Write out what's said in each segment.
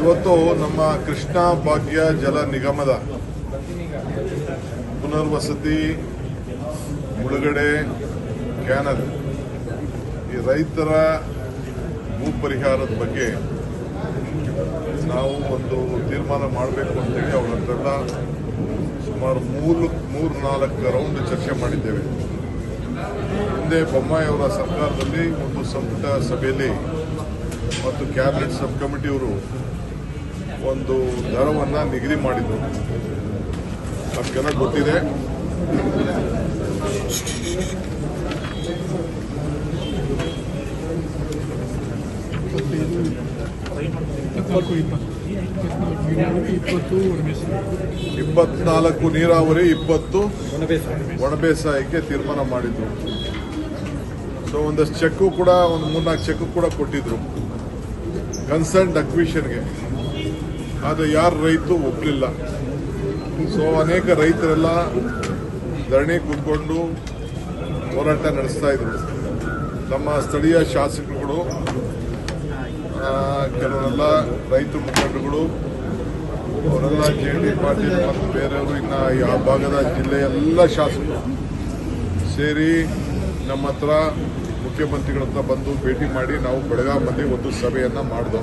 ಇವತ್ತು ನಮ್ಮ ಕೃಷ್ಣ ಭಾಗ್ಯ ಜಲ ನಿಗಮದ ಪುನರ್ವಸತಿ ಮುಳುಗಡೆ ಕ್ಯಾನಲ್. ಈ ರೈತರ ಭೂ ಪರಿಹಾರದ ಬಗ್ಗೆ ನಾವು ಒಂದು ತೀರ್ಮಾನ ಮಾಡಬೇಕು ಅಂತೇಳಿ ಅವ್ರ ಹತ್ರೆಲ್ಲ ಸುಮಾರು ಮೂರು ಮೂರು, ನಾಲ್ಕು ರೌಂಡ್ ಚರ್ಚೆ ಮಾಡಿದ್ದೇವೆ. ಹಿಂದೆ ಬೊಮ್ಮಾಯಿಯವರ ಸರ್ಕಾರದಲ್ಲಿ ಒಂದು ಸಂಪುಟ ಸಭೆಯಲ್ಲಿ ಮತ್ತು ಕ್ಯಾಬಿನೆಟ್ ಸಬ್ ಕಮಿಟಿಯವರು ಒಂದು ದರವನ್ನು ನಿಗದಿ ಮಾಡಿದ್ರು ನಮಗೆಲ್ಲ ಗೊತ್ತಿದೆ. ಇಪ್ಪತ್ನಾಲ್ಕು ನೀರಾವರಿ ಇಪ್ಪತ್ತು ಒಣ ಬೇಸಾಯಕ್ಕೆ ತೀರ್ಮಾನ ಮಾಡಿದ್ರು. ಸೊ ಒಂದಷ್ಟು ಚೆಕ್ಕು ಕೂಡ ಒಂದು ಮೂರ್ನಾಲ್ಕು ಚೆಕ್ ಕೂಡ ಕೊಟ್ಟಿದ್ರು. ಕನ್ಸರ್ನ್ ಅಕ್ವಿಷನ್ಗೆ ಆದರೆ ಯಾರು ರೈತರು ಒಪ್ಪಲಿಲ್ಲ ಸೊ ಅನೇಕ ರೈತರೆಲ್ಲ ಧರಣಿ ಕೂತ್ಕೊಂಡು ಹೋರಾಟ ನಡೆಸ್ತಾ ಇದ್ರು. ನಮ್ಮ ಸ್ಥಳೀಯ ಶಾಸಕರುಗಳು ಕೆಲವರೆಲ್ಲ ರೈತ ಮುಖಂಡರುಗಳು, ಅವರೆಲ್ಲ ಜೆ ಡಿ ಪಾಟೀಲ್ ಮತ್ತು ಬೇರೆಯವರು ಇನ್ನ ಯಾವ ಭಾಗದ ಜಿಲ್ಲೆಯ ಎಲ್ಲ ಶಾಸಕರು ಸೇರಿ ನಮ್ಮ ಹತ್ರ ಮುಖ್ಯಮಂತ್ರಿಗಳ ಹತ್ರ ಬಂದು ಭೇಟಿ ಮಾಡಿ ನಾವು ಬೆಳಗಾಮಲ್ಲಿ ಒಂದು ಸಭೆಯನ್ನು ಮಾಡಿದೋ.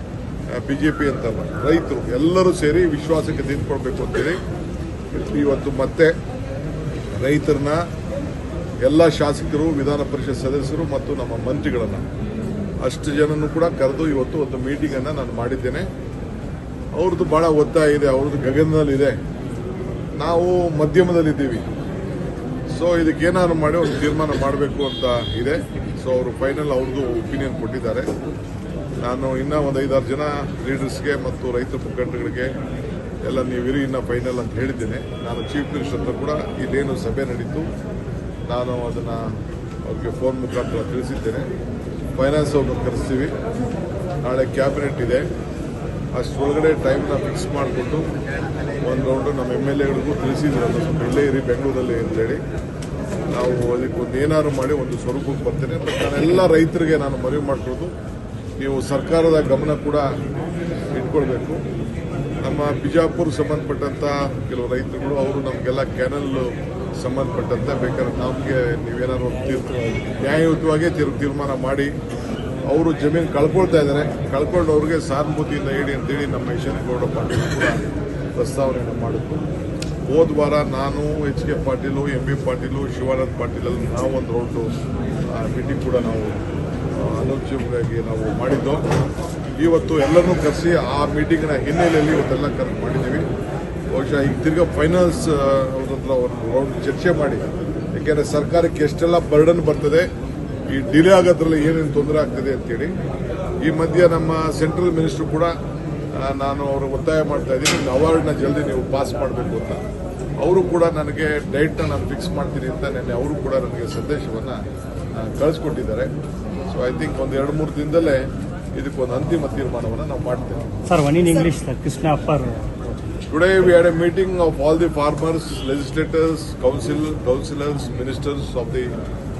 ಬಿಜೆಪಿ ಅಂತಲ್ಲ ರೈತರು ಎಲ್ಲರೂ ಸೇರಿ ವಿಶ್ವಾಸಕ್ಕೆ ತೆಗೆದುಕೊಳ್ಬೇಕು ಅಂತೇಳಿ ಇವತ್ತು ಮತ್ತೆ ರೈತರನ್ನ ಎಲ್ಲ ಶಾಸಕರು, ವಿಧಾನ ಪರಿಷತ್ ಸದಸ್ಯರು ಮತ್ತು ನಮ್ಮ ಮಂತ್ರಿಗಳನ್ನು ಅಷ್ಟು ಜನನು ಕೂಡ ಕರೆದು ಇವತ್ತು ಒಂದು ಮೀಟಿಂಗ್ ಅನ್ನ ನಾನು ಮಾಡಿದ್ದೇನೆ. ಅವ್ರದ್ದು ಬಹಳ ಒತ್ತಾಯ ಇದೆ, ಅವ್ರದ್ದು ಗಗನದಲ್ಲಿದೆ ನಾವು ಮಧ್ಯಮದಲ್ಲಿದ್ದೀವಿ. ಸೊ ಇದಕ್ಕೆ ಏನಾದ್ರು ಮಾಡಿ ಒಂದು ತೀರ್ಮಾನ ಮಾಡಬೇಕು ಅಂತ ಇದೆ. ಸೊ ಅವರು ಫೈನಲ್ ಅವ್ರದ್ದು ಒಪಿನಿಯನ್ ಕೊಟ್ಟಿದ್ದಾರೆ. ನಾನು ಇನ್ನೂ ಒಂದು ಐದಾರು ಜನ ಲೀಡರ್ಸ್ಗೆ ಮತ್ತು ರೈತ ಮುಖಂಡಗಳಿಗೆ ಎಲ್ಲ ನೀವು ನೀವಿರಿ ಇನ್ನ ಫೈನಲ್ ಅಂತ ಹೇಳಿದ್ದೇನೆ. ನಾನು ಚೀಫ್ ಮಿನಿಸ್ಟರ್ ಹತ್ರ ಕೂಡ ಇಲ್ಲೇನು ಸಭೆ ನಡೀತು. ನಾನು ಅದನ್ನು ಅವ್ರಿಗೆ ಫೋನ್ ಮುಖಾಂತರ ತಿಳಿಸಿದ್ದೇನೆ. ಫೈನಾನ್ಸ್ ಅವ್ರನ್ನ ಕರೆಸ್ತೀವಿ. ನಾಳೆ ಕ್ಯಾಬಿನೆಟ್ ಇದೆ. ಅಷ್ಟರೊಳಗಡೆ ಟೈಮ್ನ ಫಿಕ್ಸ್ ಮಾಡಿಕೊಟ್ಟು ಒಂದು ರೌಂಡು ನಮ್ಮ ಎಂ ಎಲ್ ಎಗಳಿಗೂ ತಿಳಿಸಿದ್ರು. ಅದು ಸ್ವಲ್ಪ ಇಲ್ಲೇ ಇರಿ, ಬೆಂಗಳೂರಲ್ಲಿ ಅಂತೇಳಿ. ನಾವು ಅದಕ್ಕೆ ಒಂದು ಏನಾದ್ರು ಮಾಡಿ ಒಂದು ಸ್ವರೂಪಕ್ಕೆ ಬರ್ತೇನೆ. ಬಟ್ ಎಲ್ಲ ರೈತರಿಗೆ ನಾನು ಮನವಿ ಮಾಡ್ಕೊಳ್ಳೋದು ನೀವು ಸರ್ಕಾರದ ಗಮನ ಕೂಡ ಇಟ್ಕೊಳ್ಬೇಕು. ನಮ್ಮ ಬಿಜಾಪುರ ಸಂಬಂಧಪಟ್ಟಂತ ಕೆಲವು ರೈತರುಗಳು, ಅವರು ನಮಗೆಲ್ಲ ಕ್ಯಾನಲ್ ಸಂಬಂಧಪಟ್ಟಂತೆ ಬೇಕಾದ್ರೆ ನಮಗೆ ನೀವೇನಾದ್ರು ತೀರ್ಥ, ನ್ಯಾಯಯುತವಾಗಿ ತೀರ್, ತೀರ್ಮಾನ ಮಾಡಿ, ಅವರು ಜಮೀನು ಕಳ್ಕೊಳ್ತಾ ಇದ್ದಾರೆ. ಕಳ್ಕೊಂಡು ಅವ್ರಿಗೆ ಸಹಾನುಭೂತಿಯಿಂದ ಹೇಳಿ ಅಂತೇಳಿ ನಮ್ಮ ಯಶವಂತ ಗೌಡ ಪಾಟೀಲ್ ಕೂಡ ಪ್ರಸ್ತಾವನೆಯನ್ನು ಮಾಡಿದ್ರು. ಹೋದ ವಾರ ನಾನು, H K Patil, M B Patil, Shivanand ಪಾಟೀಲಲ್ಲಿ ನಾವು ಒಂದು ರೌಂಡು ಮೀಟಿಂಗ್ ಕೂಡ ನಾವು ಅನೌನ್ಸ್ಯವಾಗಿ ನಾವು ಮಾಡಿದ್ದು. ಇವತ್ತು ಎಲ್ಲರನ್ನೂ ಕರೆಸಿ ಆ ಮೀಟಿಂಗ್ನ ಹಿನ್ನೆಲೆಯಲ್ಲಿ ಇವತ್ತೆಲ್ಲ ಕರೆಕ್ಟ್ ಮಾಡಿದ್ದೀವಿ. ಬಹುಶಃ ಈಗ ತಿರ್ಗಾ ಫೈನಾನ್ಸ್ ಅವ್ರ ಒಂದು ರೌಂಡ್ ಚರ್ಚೆ ಮಾಡಿ. ಯಾಕೆಂದರೆ ಸರ್ಕಾರಕ್ಕೆ ಎಷ್ಟೆಲ್ಲ ಬರ್ಡನ್ ಬರ್ತದೆ, ಈ ಡಿಲೇ ಆಗೋದ್ರಲ್ಲಿ ಏನೇನು ತೊಂದರೆ ಆಗ್ತದೆ ಅಂತೇಳಿ. ಈ ಮಧ್ಯೆ ನಮ್ಮ ಸೆಂಟ್ರಲ್ ಮಿನಿಸ್ಟ್ರು ಕೂಡ ನಾನು ಅವರು ಒತ್ತಾಯ ಮಾಡ್ತಾ ಇದ್ದೀನಿ ಅವಾರ್ಡ್ನ ಜಲ್ದಿ ನೀವು ಪಾಸ್ ಮಾಡಬೇಕು ಅಂತ. ಅವರು ಕೂಡ ನನಗೆ ಡೇಟ್ನ ನಾನು ಫಿಕ್ಸ್ ಮಾಡ್ತೀನಿ ಅಂತ ನೆನ್ನೆ ಅವರು ಕೂಡ ನನಗೆ ಸಂದೇಶವನ್ನು ಕಳಿಸ್ಕೊಟ್ಟಿದ್ದಾರೆ. ಐ ಥಿಂಕ್ ಒಂದು ಎರಡು ಮೂರು ದಿನದಲ್ಲೇ ಇದಕ್ಕೊಂದು ಅಂತಿಮ ತೀರ್ಮಾನವನ್ನು ನಾವು ಮಾಡ್ತೇವೆ Sir, one in English, sir. Krishna for Today we had a meeting of all the farmers, legislators, council, councillors, ministers of the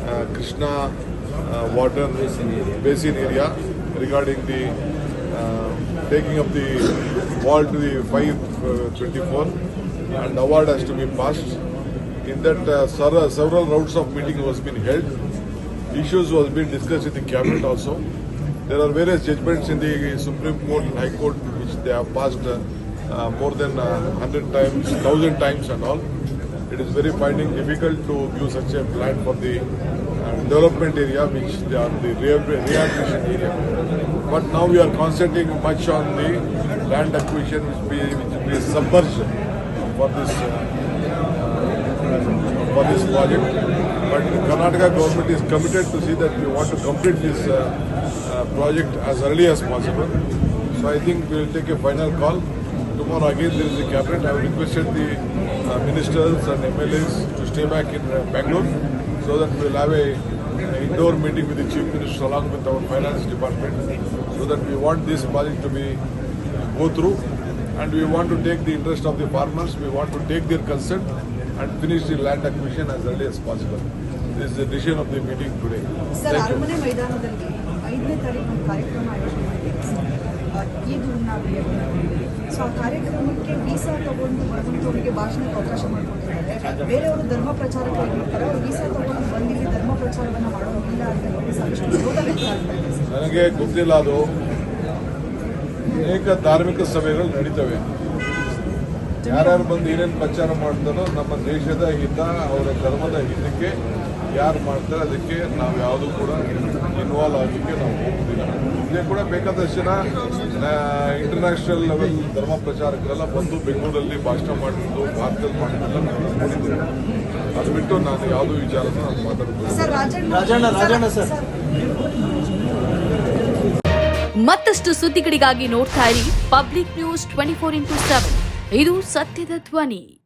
uh, Krishna uh, water basin area, regarding the uh, taking of the wall to the 524 and award has to be passed. In that uh, several several rounds of meeting was been held. Issues was being discussed in the cabinet also. There are various judgments in the Supreme Court and High Court which they have passed uh, uh, more than uh, 100 times, 1000 times and all. It is very finding difficult to give such a plan for the uh, development area, which they are the reha- rehabilitation area. But now we are concentrating much on the land acquisition, which be which be submerged for this uh, for this project. But the Karnataka government is committed to see that we want to complete this uh, uh, project as early as possible. So I think we will take a final call. Tomorrow again there is a cabinet. I have requested the uh, ministers and MLAs to stay back in uh, Bangalore so that we will have a, a indoor meeting with the chief minister along with our finance department so that we want this project to be go through and we want to take the interest of the farmers, we want to take their consent and finish the land acquisition as early as possible. This is the decision of the meeting today. Sir Thank you. ಅರಮನೆ ಮೈದಾನದಲ್ಲಿ ಐದನೇ ತಾರೀಕು ಒಂದು ಕಾರ್ಯಕ್ರಮ ಆಯೋಜನೆ ಮಾಡಿದ್ದೀವಿ sir ಆ, Eid ಉಣ್ಣಾವಿ so ಆ ಕಾರ್ಯಕ್ರಮಕ್ಕೆ ವೀಸಾ ತಗೊಂಡು ಬರುವಂಥವರಿಗೆ ಭಾಷಣಕ್ಕೆ ಅವಕಾಶ ಮಾಡಿಕೊಂಡಿದ್ದಾರೆ ಬೇರೆಯವರು ಧರ್ಮ ಪ್ರಚಾರಕರಾಗಿರ್ತಾರೆ ಅವರು ವೀಸಾ ತಗೊಂಡು ಬಂದು ಇಲ್ಲಿ ಧರ್ಮ ಪ್ರಚಾರವನ್ನು ಮಾಡೋಂಗಿಲ್ಲ ಅಂತ ಹೇಳಿ ಸಾಕಷ್ಟು ವಿರೋಧ ವ್ಯಕ್ತವಾಗ್ತಾ ಇದೆ ಸರ್ ನನಗೆ ಗೊತ್ತಿಲ್ಲ ಅದು ಅನೇಕ ಧಾರ್ಮಿಕ ಸಭೆಗಳು ನಡೀತವೆ ಯಾರ್ಯಾರು ಬಂದು ಏನೇನು ಪ್ರಚಾರ ಮಾಡ್ತಾರೋ ನಮ್ಮ ದೇಶದ ಹಿತ ಅವರ ಧರ್ಮದ ಹಿತಕ್ಕೆ ಯಾರು ಮಾಡ್ತಾರೆ ಅದಕ್ಕೆ ನಾವು ಯಾವುದು ಕೂಡ ಇನ್ವಾಲ್ವ್ ಆಗಲಿಕ್ಕೆ ನಾವು ಹೋಗುದಿಲ್ಲ. ಇದೇ ಕೂಡ ಬೇಕಾದಷ್ಟು ಜನ ಇಂಟರ್ನ್ಯಾಷನಲ್ ಲೆವೆಲ್ ಧರ್ಮ ಪ್ರಚಾರಕರೆಲ್ಲ ಬಂದು ಬೆಂಗಳೂರಲ್ಲಿ ಭಾಷಣ ಮಾಡಿದ್ದು ಭಾರತದಲ್ಲಿ ಮಾಡಿದ್ದೆಲ್ಲ ನಾವು ನೋಡಿದ್ದೇವೆ. ಅದು ಬಿಟ್ಟು ನಾನು ಯಾವುದು ವಿಚಾರನ ನಾನು ಮಾತಾಡ್ಬೋದು sir Rajanna Rajanna, Rajanna sir. Sir. ಮತ್ತಷ್ಟು ಸುದ್ದಿಗಳಿಗಾಗಿ ನೋಡ್ತಾ ಇರಿ public news twenty four into seven. ಇದು ಸತ್ಯದ ಧ್ವನಿ.